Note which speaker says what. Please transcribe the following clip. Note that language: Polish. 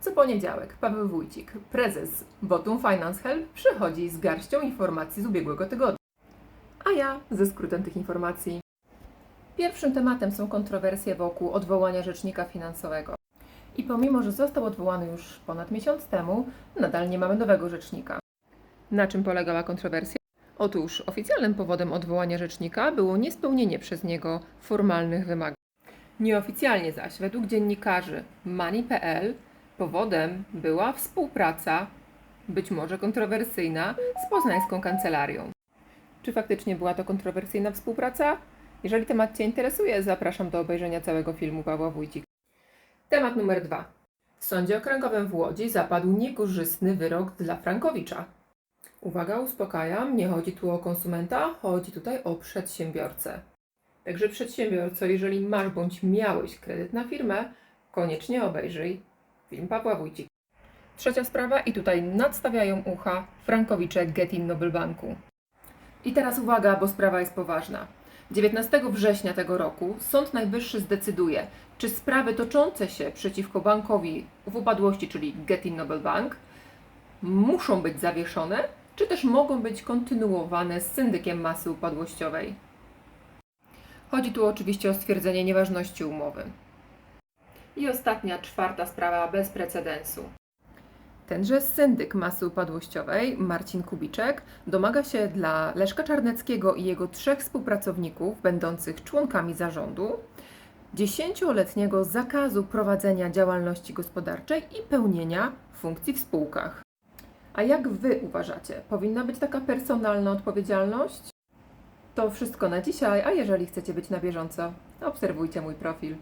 Speaker 1: Co poniedziałek Paweł Wójcik, prezes Votum Finance Help, przychodzi z garścią informacji z ubiegłego tygodnia. A ja ze skrótem tych informacji. Pierwszym tematem są kontrowersje wokół odwołania rzecznika finansowego. I pomimo, że został odwołany już ponad miesiąc temu, nadal nie mamy nowego rzecznika. Na czym polegała kontrowersja? Otóż oficjalnym powodem odwołania rzecznika było niespełnienie przez niego formalnych wymagań. Nieoficjalnie zaś, według dziennikarzy Money.pl, powodem była współpraca, być może kontrowersyjna, z poznańską kancelarią. Czy faktycznie była to kontrowersyjna współpraca? Jeżeli temat Cię interesuje, zapraszam do obejrzenia całego filmu Pawła Wójcik. Temat numer dwa. W Sądzie Okręgowym w Łodzi zapadł niekorzystny wyrok dla Frankowicza. Uwaga, uspokajam, nie chodzi tu o konsumenta, chodzi tutaj o przedsiębiorcę. Także przedsiębiorco, jeżeli masz bądź miałeś kredyt na firmę, koniecznie obejrzyj film Pawła Wójcik. Trzecia sprawa i tutaj nadstawiają ucha Frankowicze Getin Nobel Banku. I teraz uwaga, bo sprawa jest poważna. 19 września tego roku Sąd Najwyższy zdecyduje, czy sprawy toczące się przeciwko bankowi w upadłości, czyli Getin Nobel Bank, muszą być zawieszone, czy też mogą być kontynuowane z syndykiem masy upadłościowej. Chodzi tu oczywiście o stwierdzenie nieważności umowy. I ostatnia, czwarta sprawa bez precedensu. Tenże syndyk masy upadłościowej, Marcin Kubiczek, domaga się dla Leszka Czarneckiego i jego trzech współpracowników, będących członkami zarządu, dziesięcioletniego zakazu prowadzenia działalności gospodarczej i pełnienia funkcji w spółkach. A jak Wy uważacie, powinna być taka personalna odpowiedzialność? To wszystko na dzisiaj, a jeżeli chcecie być na bieżąco, obserwujcie mój profil.